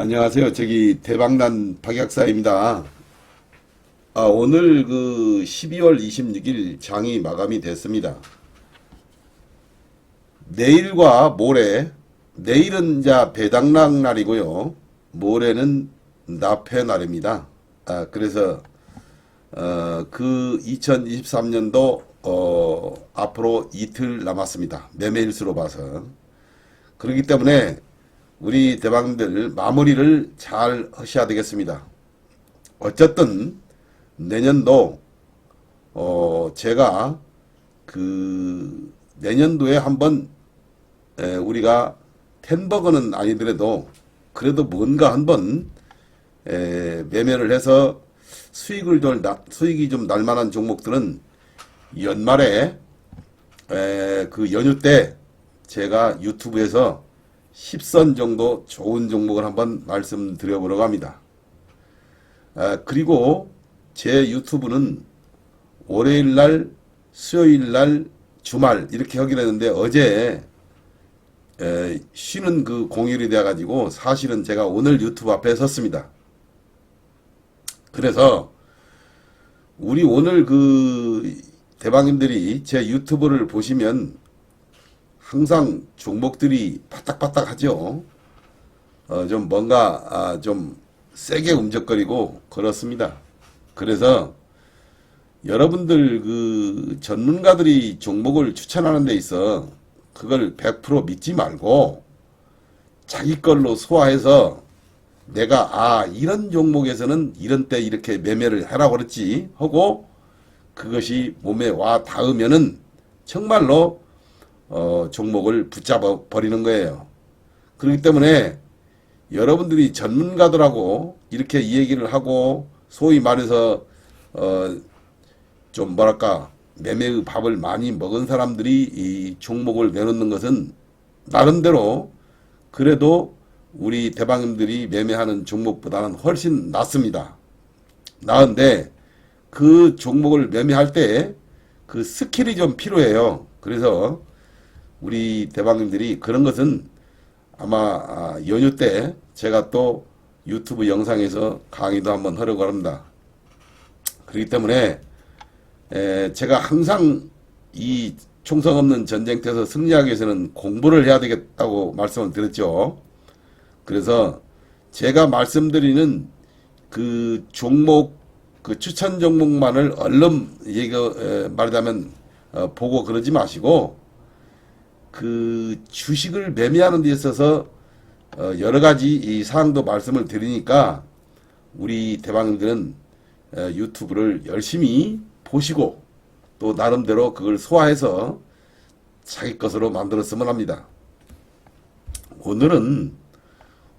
안녕하세요. 저기 대박난 박약사입니다. 아, 오늘 그 12월 26일 장이 마감이 됐습니다. 내일과 모레, 내일은 이제 배당락 날이고요. 모레는 납회 날입니다. 아, 그래서 어, 그 2023년도 어, 앞으로 이틀 남았습니다. 매매일수로 봐서. 그렇기 때문에 우리 대방들 마무리를 잘 하셔야 되겠습니다. 어쨌든 내년도 어 제가 그 내년도에 한번 에, 우리가 텐버거는 아니더라도 그래도 뭔가 한번 에, 매매를 해서 수익을 좀 나, 수익이 좀 날 만한 종목들은 연말에 에, 그 연휴 때 제가 유튜브에서 10선 정도 좋은 종목을 한번 말씀드려보려고 합니다. 아, 그리고 제 유튜브는 월요일 날, 수요일 날, 주말 이렇게 하기로 했는데 어제 에, 쉬는 그 공휴일이 돼가지고 사실은 제가 오늘 유튜브 앞에 섰습니다. 그래서 우리 오늘 그 대방님들이 제 유튜브를 보시면 항상 종목들이 바닥바닥 하죠. 어, 좀 뭔가, 아, 좀 세게 움직거리고 그렇습니다. 그래서 여러분들 그 전문가들이 종목을 추천하는 데 있어 그걸 100% 믿지 말고 자기 걸로 소화해서 내가 아 이런 종목에서는 이런 때 이렇게 매매를 하라고 그랬지 하고 그것이 몸에 와 닿으면은 정말로 어, 종목을 붙잡아 버리는 거예요. 그렇기 때문에 여러분들이 전문가들하고 이렇게 이 얘기를 하고 소위 말해서 어, 좀 뭐랄까 매매의 밥을 많이 먹은 사람들이 이 종목을 내놓는 것은 나름대로 그래도 우리 대방님들이 매매하는 종목보다는 훨씬 낫습니다. 나은데 그 종목을 매매할 때 그 스킬이 좀 필요해요. 그래서 우리 대방님들이 그런 것은 아마 아, 연휴 때 제가 또 유튜브 영상에서 강의도 한번 하려고 합니다. 그렇기 때문에 에, 제가 항상 이 총성 없는 전쟁터에서 승리하기 위해서는 공부를 해야 되겠다고 말씀을 드렸죠. 그래서 제가 말씀드리는 그 종목 그 추천 종목만을 얼른 얘기 에, 말하자면 어, 보고 그러지 마시고 그 주식을 매매하는 데 있어서 어, 여러 가지 이 사항도 말씀을 드리니까 우리 대방님들은 어, 유튜브를 열심히 보시고 또 나름대로 그걸 소화해서 자기 것으로 만들었으면 합니다. 오늘은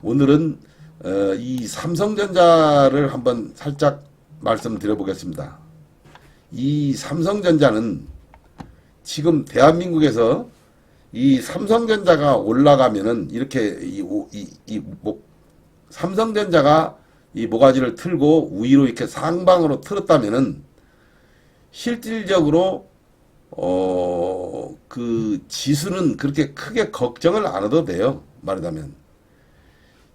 오늘은 어, 이 삼성전자를 한번 살짝 말씀드려 보겠습니다. 이 삼성전자는 지금 대한민국에서 이 삼성전자가 올라가면은 이렇게 이, 오- 이, 이 뭐, 삼성전자가 이 모가지를 틀고 위로 이렇게 상방으로 틀었다면은 실질적으로 어, 그 지수는 그렇게 크게 걱정을 안 해도 돼요. 말하자면.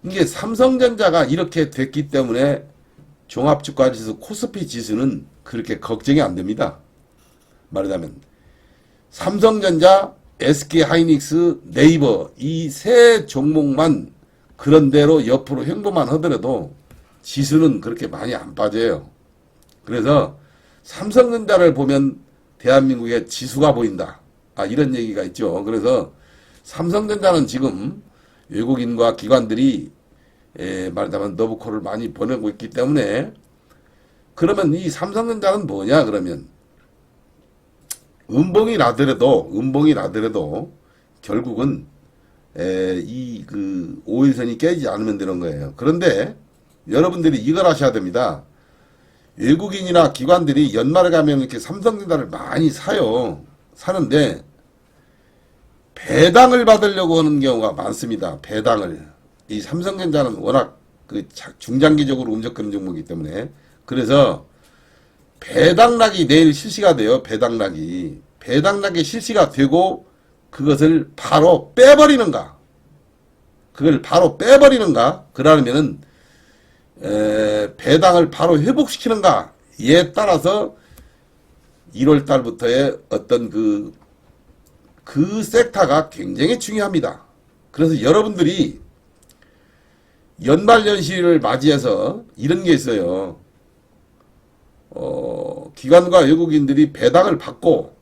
이게 삼성전자가 이렇게 됐기 때문에 종합주가지수 코스피 지수는 그렇게 걱정이 안 됩니다. 말하자면 삼성전자, SK 하이닉스, 네이버 이 세 종목만 그런 대로 옆으로 횡보만 하더라도 지수는 그렇게 많이 안 빠져요. 그래서 삼성전자를 보면 대한민국의 지수가 보인다. 아, 이런 얘기가 있죠. 그래서 삼성전자는 지금 외국인과 기관들이 에, 말하자면 너브코를 많이 보내고 있기 때문에 그러면 이 삼성전자는 뭐냐 그러면 음봉이 나더라도 음봉이 나더라도 결국은 이그 5일선이 깨지지 않으면 되는 거예요. 그런데 여러분들이 이걸 하셔야 됩니다. 외국인이나 기관들이 연말에 가면 이렇게 삼성전자를 많이 사요. 사는데 배당을 받으려고 하는 경우가 많습니다. 배당을. 이 삼성전자는 워낙 그 자- 중장기적으로 움직이는 종목이기 때문에 그래서 배당락이 내일 실시가 돼요. 배당락이. 배당락이 실시가 되고 그것을 바로 빼버리는가. 그걸 바로 빼버리는가 그러면은 에, 배당을 바로 회복시키는가에 따라서 1월 달부터의 어떤 그, 그 섹터가 굉장히 중요합니다. 그래서 여러분들이 연말연시를 맞이해서 이런 게 있어요. 어, 기관과 외국인들이 배당을 받고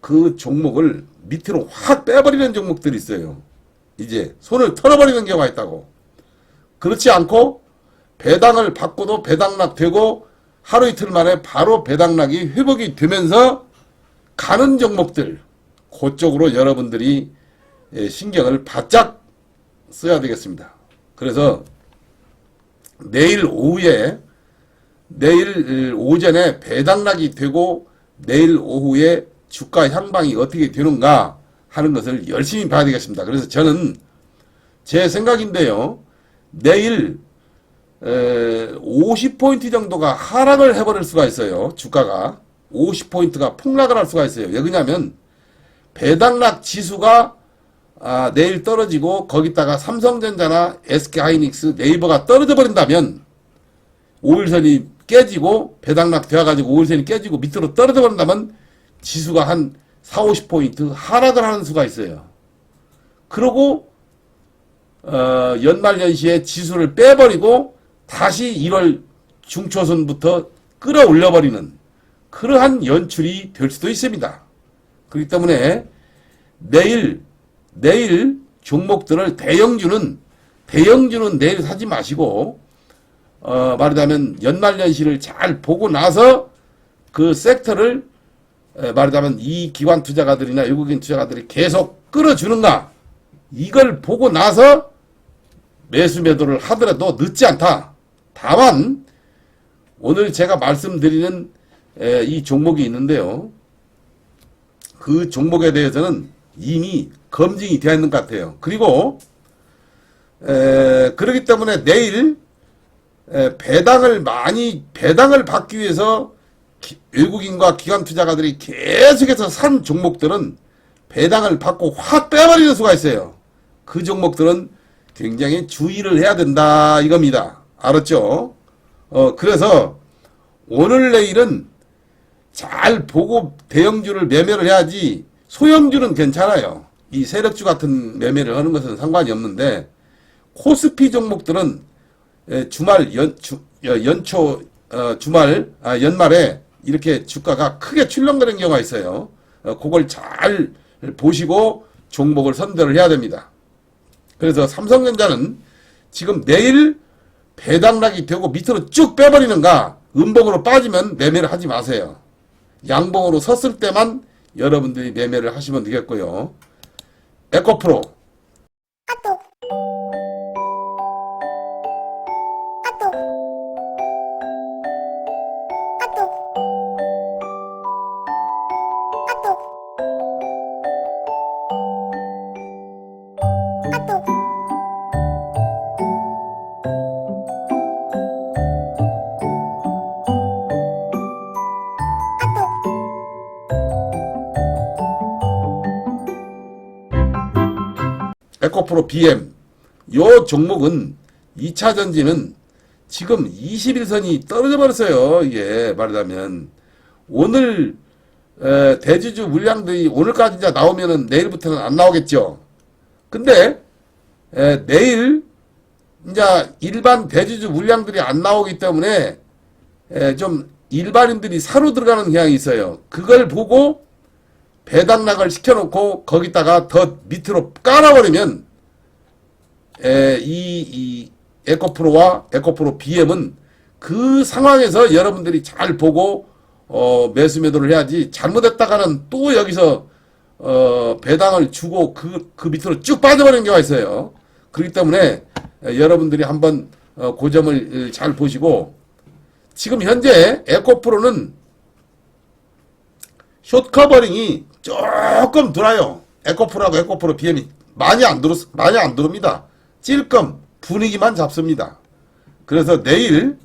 그 종목을 밑으로 확 빼버리는 종목들이 있어요. 이제 손을 털어버리는 경우가 있다고. 그렇지 않고 배당을 받고도 배당락 되고 하루 이틀 만에 바로 배당락이 회복이 되면서 가는 종목들 그쪽으로 여러분들이 예, 신경을 바짝 써야 되겠습니다. 그래서 내일 오후에 내일 오전에 배당락이 되고 내일 오후에 주가 향방이 어떻게 되는가 하는 것을 열심히 봐야 되겠습니다. 그래서 저는 제 생각인데요. 내일 50포인트 정도가 하락을 해버릴 수가 있어요. 주가가 50포인트가 폭락을 할 수가 있어요. 왜 그러냐면 배당락 지수가 아, 내일 떨어지고 거기다가 삼성전자나 SK하이닉스 네이버가 떨어져 버린다면 5일선이 깨지고 배당락 되어가지고 5일선이 깨지고 밑으로 떨어져 버린다면 지수가 한 4, 50포인트 하락을 하는 수가 있어요. 그러고 어, 연말연시에 지수를 빼버리고 다시 1월 중초선부터 끌어올려버리는 그러한 연출이 될 수도 있습니다. 그렇기 때문에 내일 내일 종목들을 대형주는 대형주는 내일 사지 마시고 어, 말하자면 연말연시를 잘 보고 나서 그 섹터를 에, 말하자면 이 기관 투자가들이나 외국인 투자가들이 계속 끌어주는가 이걸 보고 나서 매수 매도를 하더라도 늦지 않다. 다만 오늘 제가 말씀드리는 에, 이 종목이 있는데요. 그 종목에 대해서는 이미 검증이 되어 있는 것 같아요. 그리고 에, 그렇기 때문에 내일 에, 배당을 많이 배당을 받기 위해서 기- 외국인과 기관 투자가들이 계속해서 산 종목들은 배당을 받고 확 빼버리는 수가 있어요. 그 종목들은 굉장히 주의를 해야 된다 이겁니다. 알았죠? 어 그래서 오늘 내일은 잘 보고 대형주를 매매를 해야지 소형주는 괜찮아요. 이 세력주 같은 매매를 하는 것은 상관이 없는데 코스피 종목들은 에, 주말 연 주, 어, 연초 어, 주말 아, 연말에 이렇게 주가가 크게 출렁거리는 경우가 있어요. 어, 그걸 잘 보시고 종목을 선별을 해야 됩니다. 그래서 삼성전자는 지금 내일 배당락이 되고 밑으로 쭉 빼버리는가 음봉으로 빠지면 매매를 하지 마세요. 양봉으로 섰을 때만 여러분들이 매매를 하시면 되겠고요. 에코프로 에코프로 BM 요 종목은 2차 전지는 지금 21선이 떨어져 버렸어요. 이게 말하자면 오늘 에, 대주주 물량들이 오늘까지 이제 나오면은 내일부터는 안 나오겠죠. 근데 에, 내일 이제 일반 대주주 물량들이 안 나오기 때문에 에, 좀 일반인들이 사로 들어가는 경향이 있어요. 그걸 보고 배당락을 시켜놓고 거기다가 더 밑으로 깔아버리면 에, 이, 이 에코프로와 에코프로 BM은 그 상황에서 여러분들이 잘 보고 어, 매수 매도를 해야지 잘못했다가는 또 여기서 어, 배당을 주고 그, 그 밑으로 쭉 빠져버리는 경우가 있어요. 그렇기 때문에 에, 여러분들이 한번 어, 그 점을 에, 잘 보시고 지금 현재 에코프로는 숏 커버링이 조금 들어요. 에코프로하고 에코프로 BM이 많이 안 들어 많이 안 들어옵니다. 찔끔 분위기만 잡습니다. 그래서 내일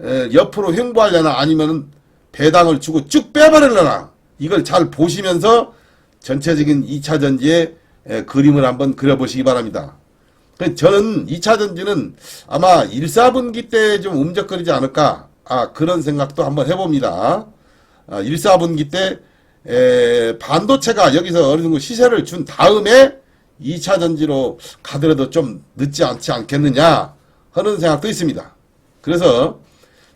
에, 옆으로 횡보하려나 아니면 배당을 주고 쭉 빼버리려나 이걸 잘 보시면서 전체적인 2차 전지의 에, 그림을 한번 그려보시기 바랍니다. 그 저는 2차 전지는 아마 1, 4분기 때 좀 움적거리지 않을까. 아, 그런 생각도 한번 해봅니다. 아, 1, 4분기 때, 에, 반도체가 여기서 어느 정도 시세를 준 다음에 2차 전지로 가더라도 좀 늦지 않지 않겠느냐 하는 생각도 있습니다. 그래서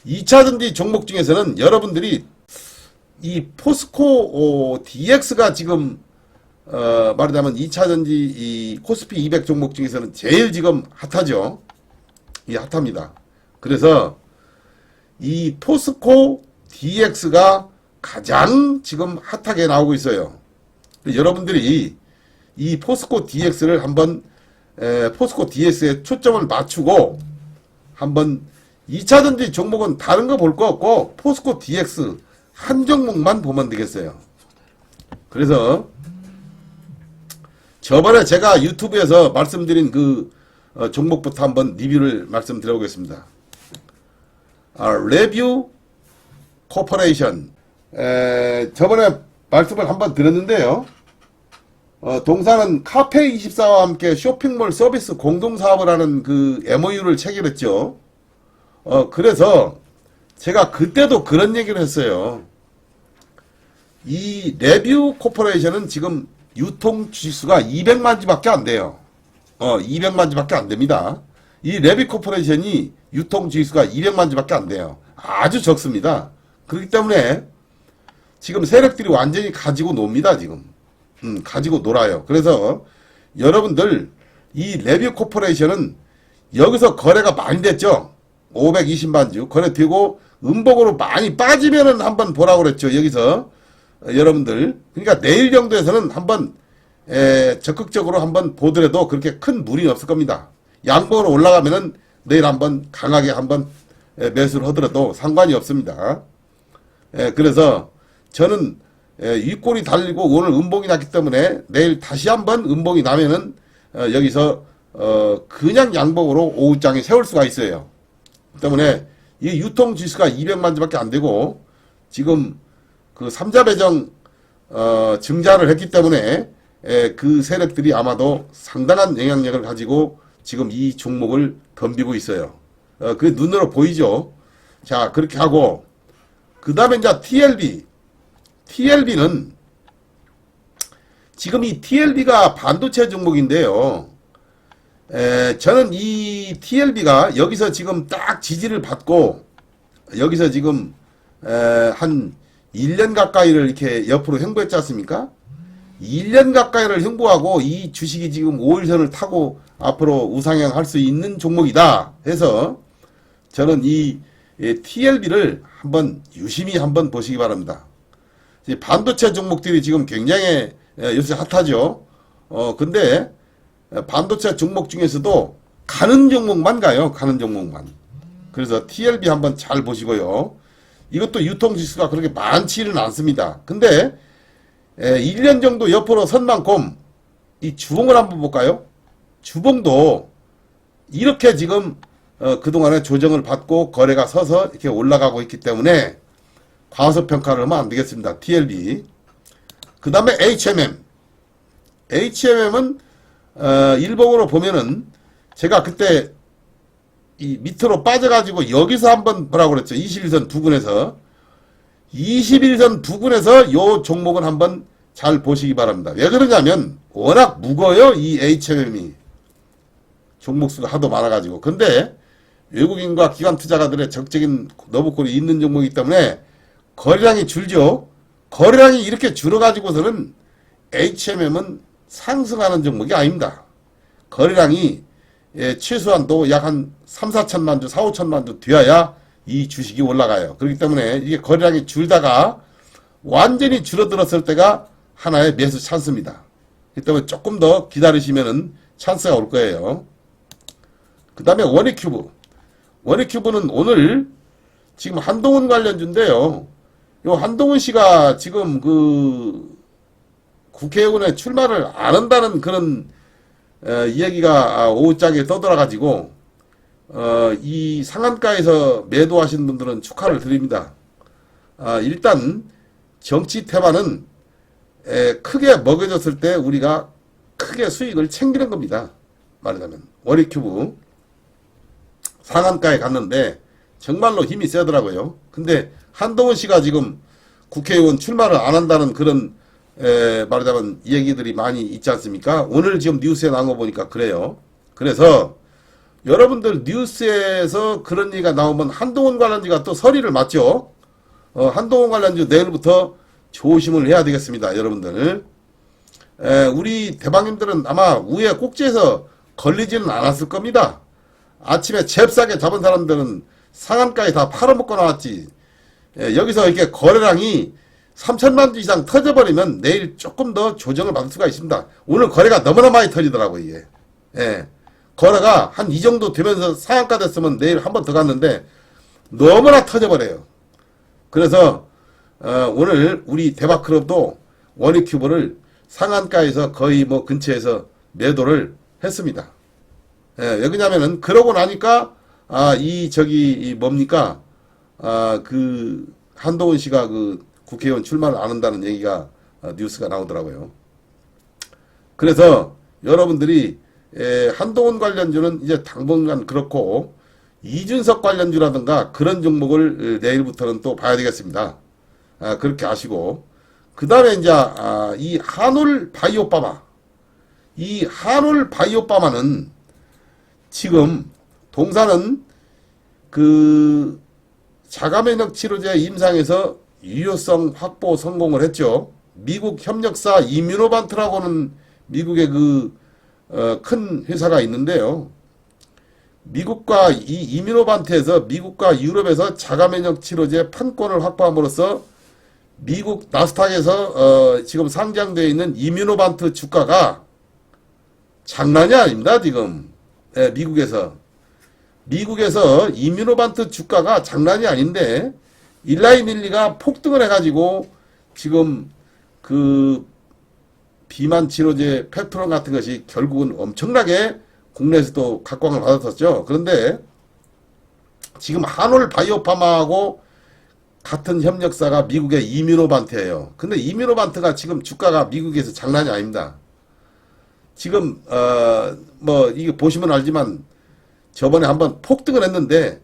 2차 전지 종목 중에서는 여러분들이 이 포스코 어, DX가 지금 어, 말하자면 2차 전지 이 코스피 200 종목 중에서는 제일 지금 핫하죠. 이 핫합니다. 그래서 이 포스코 DX가 가장 지금 핫하게 나오고 있어요. 여러분들이 이 포스코 DX를 한번 에, 포스코 DX에 초점을 맞추고 한번 2차 전지 종목은 다른 거 볼 거 없고 포스코 DX 한 종목만 보면 되겠어요. 그래서 저번에 제가 유튜브에서 말씀드린 그 어, 종목부터 한번 리뷰를 말씀드려보겠습니다. 아, 레뷰 코퍼레이션. 에, 저번에 말씀을 한번 드렸는데요. 어, 동사는 카페24와 함께 쇼핑몰 서비스 공동사업을 하는 그 MOU를 체결했죠. 어, 그래서 제가 그때도 그런 얘기를 했어요. 이 레뷰 코퍼레이션은 지금 유통 주식수가 200만 지밖에 안 돼요. 어, 200만 지밖에 안 됩니다. 이 레뷰 코퍼레이션이 유통 주식수가 200만 지밖에 안 돼요. 아주 적습니다. 그렇기 때문에 지금 세력들이 완전히 가지고 놉니다, 지금. 음, 가지고 놀아요. 그래서 여러분들 이 레뷰 코퍼레이션은 여기서 거래가 많이 됐죠. 520만 주 거래되고 음봉으로 많이 빠지면은 한번 보라고 그랬죠. 여기서 어, 여러분들 그러니까 내일 정도에서는 한번 에, 적극적으로 한번 보더라도 그렇게 큰 무리는 없을 겁니다. 양봉으로 올라가면은 내일 한번 강하게 한번 에, 매수를 하더라도 상관이 없습니다. 에, 그래서 저는 에, 윗골이 달리고 오늘 음봉이 났기 때문에 내일 다시 한번 음봉이 나면은 어, 여기서 어, 그냥 양봉으로 오후장에 세울 수가 있어요. 때문에 이 유통 지수가 200만 주밖에 안 되고 지금 그 삼자 배정 어, 증자를 했기 때문에 에, 그 세력들이 아마도 상당한 영향력을 가지고 지금 이 종목을 덤비고 있어요. 어, 그 눈으로 보이죠. 자 그렇게 하고 그 다음에 이제 TLB TLB는 지금 이 TLB가 반도체 종목인데요. 에, 저는 이 TLB가 여기서 지금 딱 지지를 받고 여기서 지금 에, 한 1년 가까이를 이렇게 옆으로 횡보했지 않습니까? 1년 가까이를 횡보하고 이 주식이 지금 5일선을 타고 앞으로 우상향 할 수 있는 종목이다 해서 저는 이 TLB를 한번 유심히 한번 보시기 바랍니다. 이 반도체 종목들이 지금 굉장히 에, 요새 핫하죠. 어, 근데 반도체 종목 중에서도 가는 종목만 가요. 가는 종목만. 그래서 TLB 한번 잘 보시고요. 이것도 유통 지수가 그렇게 많지는 않습니다. 근데 에, 1년 정도 옆으로 선 만큼 이 주봉을 한번 볼까요? 주봉도 이렇게 지금 어, 그동안에 조정을 받고 거래가 서서 이렇게 올라가고 있기 때문에 과소평가를 하면 안 되겠습니다. TLB. 그 다음에 HMM. HMM은 어, 일봉으로 보면은 제가 그때 이 밑으로 빠져가지고 여기서 한번 뭐라고 그랬죠. 21선 부근에서 21선 부근에서 요 종목은 한번 잘 보시기 바랍니다. 왜 그러냐면 워낙 무거워요. 이 HMM이 종목수가 하도 많아가지고 근데 외국인과 기관 투자가들의 적적인 너브콜이 있는 종목이기 때문에 거래량이 줄죠. 거래량이 이렇게 줄어가지고서는 HMM은 상승하는 종목이 아닙니다. 거래량이 예, 최소한도 약한 3, 4천만 주, 4, 5천만 주 되어야 이 주식이 올라가요. 그렇기 때문에 이게 거래량이 줄다가 완전히 줄어들었을 때가 하나의 매수 찬스입니다. 그렇기 때문에 조금 더 기다리시면은 찬스가 올 거예요. 그 다음에 원익큐브. 원익큐브는 오늘 지금 한동훈 관련주인데요. 요 한동훈 씨가 지금 그 국회의원에 출마를 안 한다는 그런 어, 이야기가 오후장에 떠돌아가지고 어, 이 상한가에서 매도하신 분들은 축하를 드립니다. 아, 일단 정치 테마는 에, 크게 먹여졌을 때 우리가 크게 수익을 챙기는 겁니다. 말하자면 워리큐브 상한가에 갔는데 정말로 힘이 세더라고요. 근데 한동훈 씨가 지금 국회의원 출마를 안 한다는 그런 에, 말하자면 얘기들이 많이 있지 않습니까? 오늘 지금 뉴스에 나온 거 보니까 그래요. 그래서 여러분들 뉴스에서 그런 얘기가 나오면 한동훈 관련주가 또 서리를 맞죠. 어, 한동훈 관련주 내일부터 조심을 해야 되겠습니다, 여러분들. 에, 우리 대방님들은 아마 위에 꼭지에서 걸리지는 않았을 겁니다. 아침에 잽싸게 잡은 사람들은 상한가에 다 팔아먹고 나왔지. 예, 여기서 이렇게 거래량이 3천만 주 이상 터져버리면 내일 조금 더 조정을 받을 수가 있습니다. 오늘 거래가 너무나 많이 터지더라고 이게. 예. 거래가 한 이 정도 되면서 상한가 됐으면 내일 한 번 더 갔는데 너무나 터져버려요. 그래서 어, 오늘 우리 대박클럽도 원익큐브를 상한가에서 거의 뭐 근처에서 매도를 했습니다. 예, 왜 그러냐면은 그러고 나니까 아 이 저기 이 뭡니까 아 그 한동훈 씨가 그 국회의원 출마를 안 한다는 얘기가 어, 뉴스가 나오더라고요. 그래서 여러분들이 에, 한동훈 관련주는 이제 당분간 그렇고 이준석 관련주라든가 그런 종목을 에, 내일부터는 또 봐야 되겠습니다. 아, 그렇게 아시고 그 다음에 이제 아, 이 한올 바이오파마 이 한올 바이오파마는 지금 동사는 그 자가면역 치료제 임상에서 유효성 확보 성공을 했죠. 미국 협력사 이뮤노반트라고는 미국의 그, 어, 큰 회사가 있는데요. 미국과 이 이뮤노반트에서 미국과 유럽에서 자가면역 치료제 판권을 확보함으로써 미국 나스닥에서 어, 지금 상장되어 있는 이뮤노반트 주가가 장난이 아닙니다, 지금. 예, 미국에서. 미국에서 이뮤노반트 주가가 장난이 아닌데, 일라이닐리가 폭등을 해가지고, 지금 그 비만 치료제 페트론 같은 것이 결국은 엄청나게 국내에서도 각광을 받았었죠. 그런데 지금 한올 바이오파마하고 같은 협력사가 미국의 이뮤노반트예요. 근데 이뮤노반트가 지금 주가가 미국에서 장난이 아닙니다. 지금 어 뭐 이게 보시면 알지만 저번에 한번 폭등을 했는데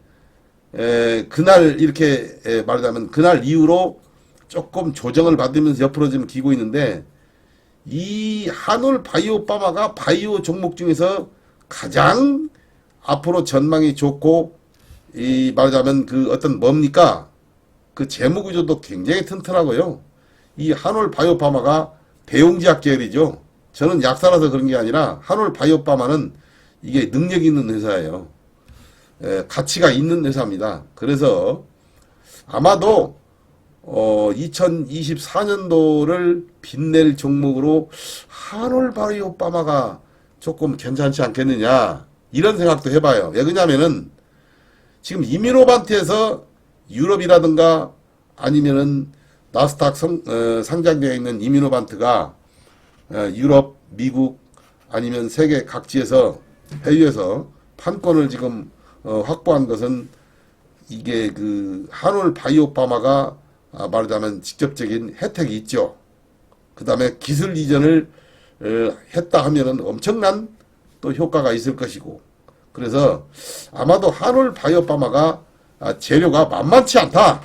에, 그날 이렇게 에, 말하자면 그날 이후로 조금 조정을 받으면서 옆으로 지금 기고 있는데 이 한올 바이오파마가 바이오 종목 중에서 가장 앞으로 전망이 좋고 이 말하자면 그 어떤 뭡니까 그 재무 구조도 굉장히 튼튼하고요. 이 한올 바이오파마가 배용제약 계열이죠. 저는 약사라서 그런 게 아니라 한올 바이오파마는 이게 능력 있는 회사예요. 에, 가치가 있는 회사입니다. 그래서 아마도 어, 2024년도를 빛낼 종목으로 한올 바이오파마가 조금 괜찮지 않겠느냐 이런 생각도 해봐요. 왜 그러냐면은 지금 이미노반트에서 유럽이라든가 아니면은 나스닥 성, 어, 상장되어 있는 이미노반트가 어, 유럽, 미국 아니면 세계 각지에서 해외에서 판권을 지금 어, 확보한 것은 이게 그 한올 바이오파마가 아, 말하자면 직접적인 혜택이 있죠. 그 다음에 기술 이전을 어, 했다 하면은 엄청난 또 효과가 있을 것이고 그래서 아마도 한올 바이오파마가 아, 재료가 만만치 않다.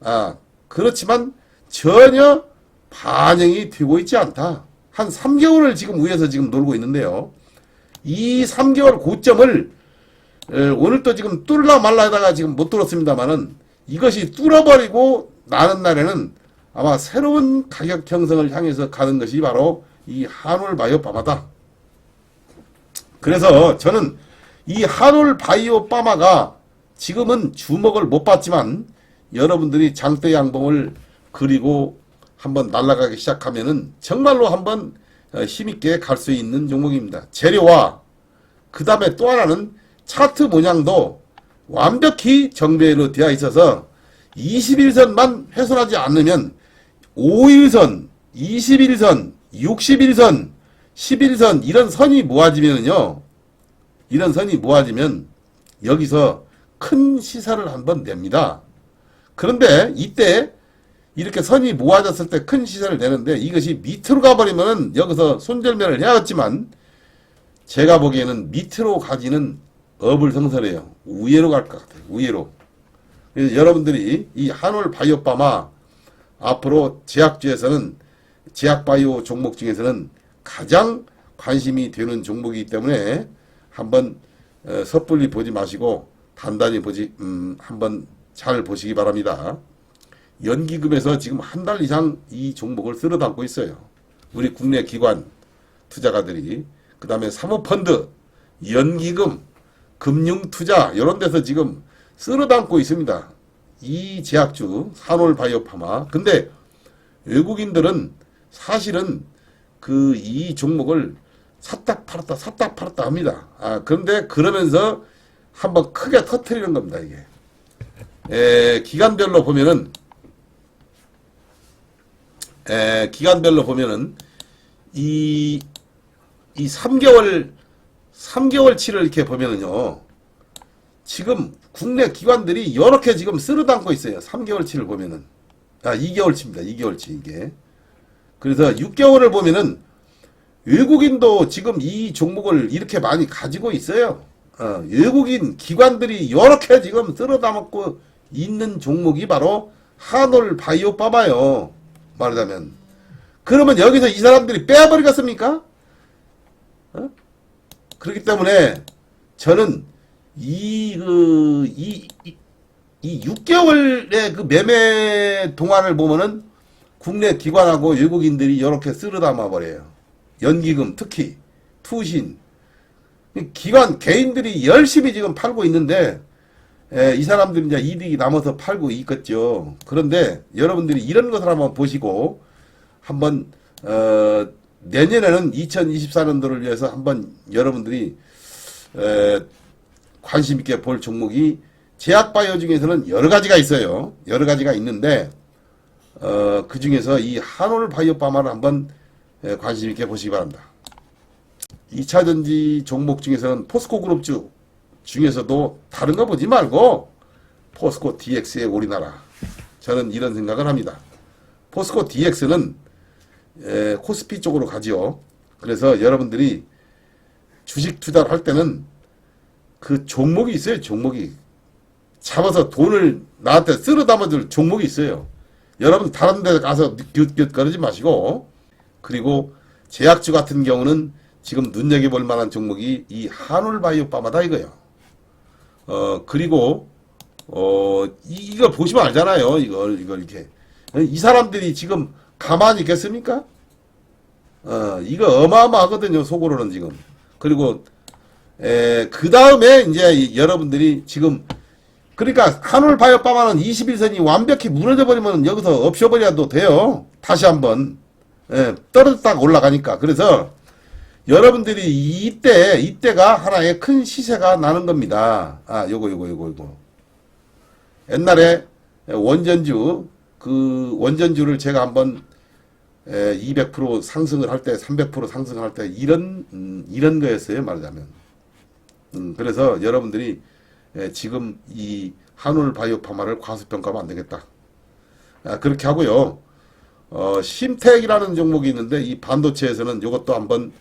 아, 그렇지만 전혀 반영이 되고 있지 않다. 한 3개월을 지금 위에서 지금 놀고 있는데요. 이 3개월 고점을 에, 오늘 또 지금 뚫라 말라 하다가 지금 못 뚫었습니다만은 이것이 뚫어버리고 나는 날에는 아마 새로운 가격 형성을 향해서 가는 것이 바로 이 한올 바이오 파마다. 그래서 저는 이 한올 바이오 파마가 지금은 주목을 못 받지만 여러분들이 장대 양봉을 그리고 한번 날아가기 시작하면은 정말로 한번 어, 힘있게 갈 수 있는 종목입니다. 재료와 그 다음에 또 하나는 차트 모양도 완벽히 정배로 되어 있어서 21선만 훼손하지 않으면 5일선, 21선, 61선, 11선 이런 선이 모아지면요. 이런 선이 모아지면 여기서 큰 시사를 한번 냅니다. 그런데 이때 이렇게 선이 모아졌을 때 큰 시세를 내는데 이것이 밑으로 가버리면 여기서 손절매를 해야겠지만 제가 보기에는 밑으로 가지는 업을 성설해요. 위로 갈 것 같아요. 위로. 그래서 여러분들이 이 한올 바이오파마 앞으로 제약주에서는 제약바이오 종목 중에서는 가장 관심이 되는 종목이기 때문에 한번 어, 섣불리 보지 마시고 단단히 보지 음, 한번 잘 보시기 바랍니다. 연기금에서 지금 한 달 이상 이 종목을 쓸어 담고 있어요. 우리 국내 기관 투자가들이 그 다음에 사모펀드, 연기금, 금융투자 이런 데서 지금 쓸어 담고 있습니다. 이 제약주 산올 바이오파마. 근데 외국인들은 사실은 그 이 종목을 샀다 팔았다 샀다 팔았다 합니다. 아 그런데 그러면서 한번 크게 터트리는 겁니다 이게. 에, 기간별로 보면은 에, 기간별로 보면은 이, 이 3개월, 3개월치를 이렇게 보면은요, 지금 국내 기관들이 이렇게 지금 쓸어 담고 있어요. 3개월치를 보면은. 아, 2개월치입니다. 2개월치, 이게. 그래서 6개월을 보면은 외국인도 지금 이 종목을 이렇게 많이 가지고 있어요. 어, 외국인 기관들이 이렇게 지금 쓸어 담고 있는 종목이 바로 한올 바이오파마요. 말하자면. 그러면 여기서 이 사람들이 빼버리겠습니까? 어? 그렇기 때문에 저는 이, 그, 이, 이, 이 6개월의 그 매매 동안을 보면은 국내 기관하고 외국인들이 이렇게 쓸어 담아 버려요. 연기금 특히 투신 기관 개인들이 열심히 지금 팔고 있는데 에, 이 사람들이 이제 이득이 남아서 팔고 있겠죠. 그런데 여러분들이 이런 것을 한번 보시고 한번 어, 내년에는 2024년도를 위해서 한번 여러분들이 에, 관심 있게 볼 종목이 제약바이오 중에서는 여러 가지가 있어요. 여러 가지가 있는데 어, 그 중에서 이 한올 바이오파마를 한번 에, 관심 있게 보시기 바랍니다. 2차 전지 종목 중에서는 포스코 그룹주 중에서도 다른 거 보지 말고 포스코 DX에 올인하라. 저는 이런 생각을 합니다. 포스코 DX는 에, 코스피 쪽으로 가지요. 그래서 여러분들이 주식 투자를 할 때는 그 종목이 있어요. 종목이 잡아서 돈을 나한테 쓸어 담아줄 종목이 있어요. 여러분 다른 데 가서 깃깃거리지 마시고 그리고 제약주 같은 경우는 지금 눈여겨볼 만한 종목이 이 한올바이오파마다 이거요. 어 그리고 어 이, 이걸 보시면 알잖아요. 이걸 이걸 이렇게 이 사람들이 지금 가만히 있겠습니까? 어 이거 어마어마하거든요. 속으로는 지금 그리고 그 다음에 이제 이- 여러분들이 지금 그러니까 한올 바이오파마는 21선이 완벽히 무너져 버리면 여기서 없어버려도 돼요. 다시 한번 예, 떨어졌다가 올라가니까 그래서 여러분들이 이때 이때가 하나의 큰 시세가 나는 겁니다. 아, 요거 요거 요거 요거. 옛날에 원전주 그 원전주를 제가 한번 에, 200% 상승을 할 때, 300% 상승을 할때 이런 음, 이런 거였어요 말하자면. 음, 그래서 여러분들이 에, 지금 이 한올 바이오 파마를 과소평가하면 안 되겠다. 아, 그렇게 하고요. 어, 심택이라는 종목이 있는데 이 반도체에서는 이것도 한번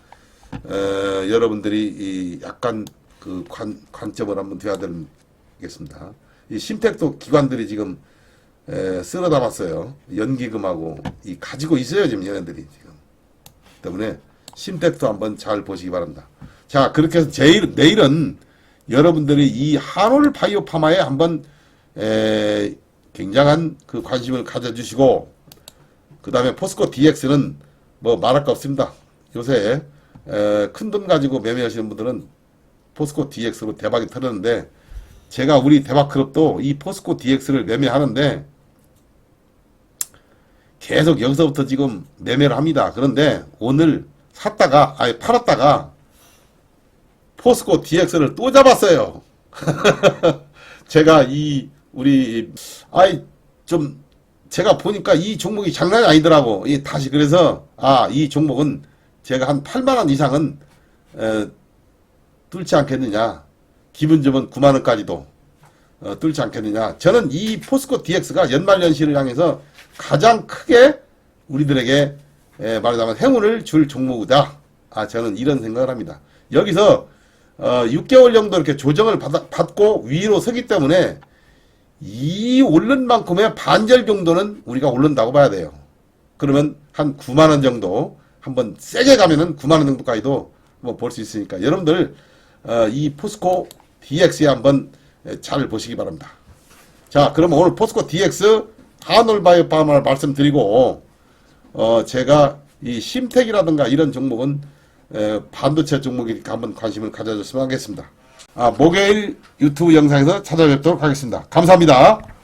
에, 여러분들이 이 약간 그 관, 관점을 한번 둬야 되겠습니다. 이 심택도 기관들이 지금 에, 쓸어 담았어요. 연기금하고 이 가지고 있어요 지금 얘네들이 지금 때문에 심택도 한번 잘 보시기 바랍니다. 자 그렇게 해서 제일 내일은 여러분들이 이 한올 바이오파마에 한번 에, 굉장한 그 관심을 가져주시고 그 다음에 포스코 DX는 뭐 말할 거 없습니다. 요새 큰 돈 가지고 매매하시는 분들은 포스코 DX로 대박이 터졌는데 제가 우리 대박클럽도 이 포스코 DX를 매매하는데 계속 여기서부터 지금 매매를 합니다. 그런데 오늘 샀다가 아니 팔았다가 포스코 DX를 또 잡았어요. 제가 이 우리 아이 좀 제가 보니까 이 종목이 장난이 아니더라고. 이 다시 그래서 아 이 종목은 제가 한 8만 원 이상은 에, 뚫지 않겠느냐. 기분 좋으면 9만 원까지도 어, 뚫지 않겠느냐. 저는 이 포스코 DX가 연말연시를 향해서 가장 크게 우리들에게 에, 말하자면 행운을 줄 종목이다. 아 저는 이런 생각을 합니다. 여기서 어, 6개월 정도 이렇게 조정을 받, 받고 위로 서기 때문에 이 오른 만큼의 반절 정도는 우리가 오른다고 봐야 돼요. 그러면 한 9만 원 정도 한번 세게 가면은 9만 원 정도까지도 뭐볼수 있으니까 여러분들 어, 이 포스코 DX에 한번 에, 잘 보시기 바랍니다. 자, 그럼 오늘 포스코 DX 하놀바이오 파마 말씀드리고 어, 제가 이 심택이라든가 이런 종목은 에, 반도체 종목이니까 한번 관심을 가져줬으면 하겠습니다. 아, 목요일 유튜브 영상에서 찾아뵙도록 하겠습니다. 감사합니다.